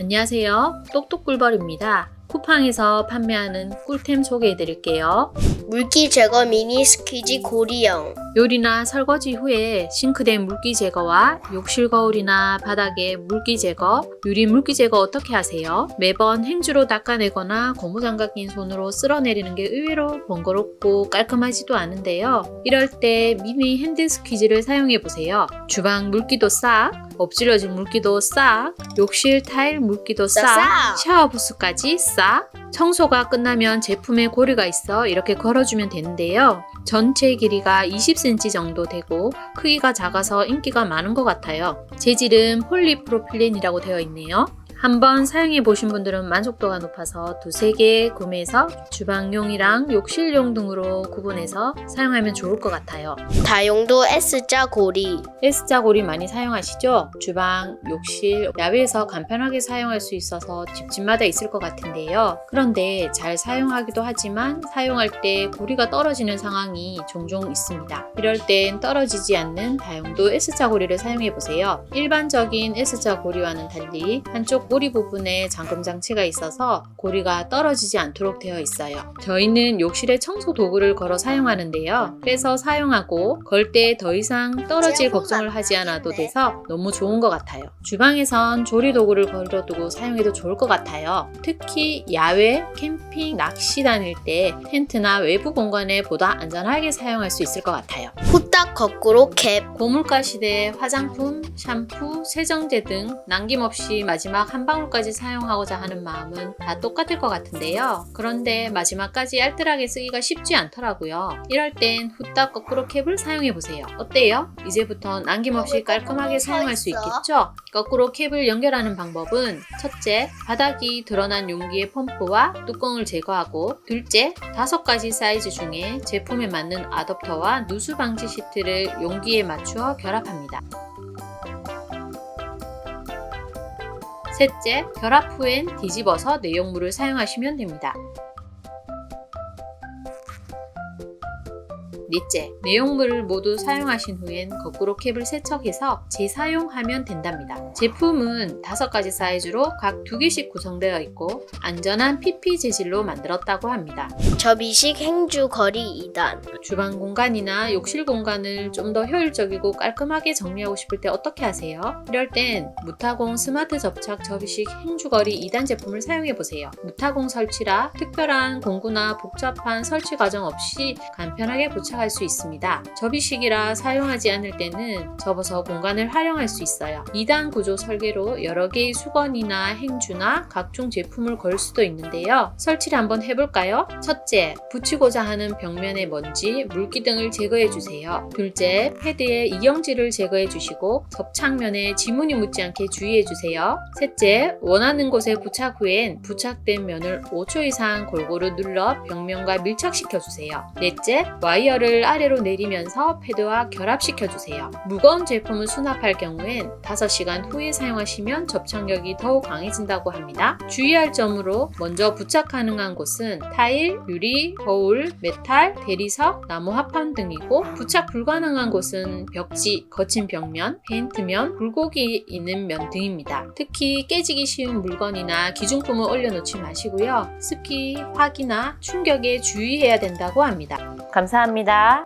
안녕하세요. 똑똑꿀벌입니다. 쿠팡에서 판매하는 꿀템 소개해 드릴게요. 물기 제거 미니 스퀴지 고리형 요리나 설거지 후에 싱크대 물기 제거와 욕실 거울이나 바닥에 물기 제거, 유리 물기 제거 어떻게 하세요? 매번 행주로 닦아내거나 고무장갑 낀 손으로 쓸어내리는 게 의외로 번거롭고 깔끔하지도 않은데요. 이럴 때 미니 핸드 스퀴즈를 사용해 보세요. 주방 물기도 싹, 엎질러진 물기도 싹, 욕실 타일 물기도 싹, 싹! 샤워 부스까지 싹. 청소가 끝나면 제품에 고리가 있어 이렇게 걸어주면 되는데요. 전체 길이가 20cm 정도 되고 크기가 작아서 인기가 많은 것 같아요. 재질은 폴리프로필렌이라고 되어 있네요. 한번 사용해 보신 분들은 만족도가 높아서 두세 개 구매해서 주방용이랑 욕실용 등으로 구분해서 사용하면 좋을 것 같아요. 다용도 S자 고리 S자 고리 많이 사용하시죠? 주방, 욕실, 야외에서 간편하게 사용할 수 있어서 집집마다 있을 것 같은데요. 그런데 잘 사용하기도 하지만 사용할 때 고리가 떨어지는 상황이 종종 있습니다. 이럴 땐 떨어지지 않는 다용도 S자 고리를 사용해 보세요. 일반적인 S자 고리와는 달리 한쪽 고리 부분에 잠금 장치가 있어서 고리가 떨어지지 않도록 되어 있어요. 저희는 욕실에 청소 도구를 걸어 사용하는데요. 그래서 사용하고 걸 때 더 이상 떨어질 걱정을 하지 않아도 돼서 너무 좋은 것 같아요. 주방에선 조리 도구를 걸어두고 사용해도 좋을 것 같아요. 특히 야외, 캠핑, 낚시 다닐 때 텐트나 외부 공간에 보다 안전하게 사용할 수 있을 것 같아요. 후딱 거꾸로 캡 고물가 시대에 화장품, 샴푸, 세정제 등 남김없이 마지막 한 방울까지 사용하고자 하는 마음은 다 똑같을 것 같은데요. 그런데 마지막까지 알뜰하게 쓰기가 쉽지 않더라고요. 이럴 땐 후딱 거꾸로 캡을 사용해 보세요. 어때요? 이제부터 남김없이 깔끔하게 사용할 수 있겠죠? 거꾸로 캡을 연결하는 방법은 첫째, 바닥이 드러난 용기의 펌프와 뚜껑을 제거하고 둘째, 다섯 가지 사이즈 중에 제품에 맞는 아답터와 누수 방지 시트 를 용기에 맞추어 결합합니다. 셋째, 결합 후엔 뒤집어서 내용물을 사용하시면 됩니다. 넷째, 내용물을 모두 사용하신 후엔 거꾸로 캡을 세척해서 재사용하면 된답니다. 제품은 다섯 가지 사이즈로 각두 개씩 구성되어 있고 안전한 PP 재질로 만들었다고 합니다. 접이식 행주 거리 2단 주방 공간이나 욕실 공간을 좀 더 효율적이고 깔끔하게 정리하고 싶을 때 어떻게 하세요? 이럴 땐 무타공 스마트 접착 접이식 행주거리 2단 제품을 사용해 보세요. 무타공 설치라 특별한 공구나 복잡한 설치 과정 없이 간편하게 부착 할 수 있습니다. 접이식이라 사용하지 않을 때는 접어서 공간을 활용할 수 있어요. 2단 구조 설계로 여러 개의 수건이나 행주나 각종 제품을 걸 수도 있는데요. 설치를 한번 해볼까요? 첫째, 붙이고자 하는 벽면의 먼지, 물기 등을 제거해 주세요. 둘째, 패드에 이영지를 제거해 주시고 접착면에 지문이 묻지 않게 주의해 주세요. 셋째, 원하는 곳에 부착 후엔 부착된 면을 5초 이상 골고루 눌러 벽면과 밀착시켜 주세요. 넷째, 와이어를 아래로 내리면서 패드와 결합시켜 주세요. 무거운 제품을 수납할 경우엔 5시간 후에 사용하시면 접착력이 더욱 강해진다고 합니다. 주의할 점으로 먼저 부착 가능한 곳은 타일, 유리, 거울, 메탈, 대리석, 나무 합판 등이고 부착 불가능한 곳은 벽지, 거친 벽면, 페인트면, 굴곡이 있는 면 등입니다. 특히 깨지기 쉬운 물건이나 기중품을 올려놓지 마시고요. 습기, 화기나 충격에 주의해야 된다고 합니다. 감사합니다.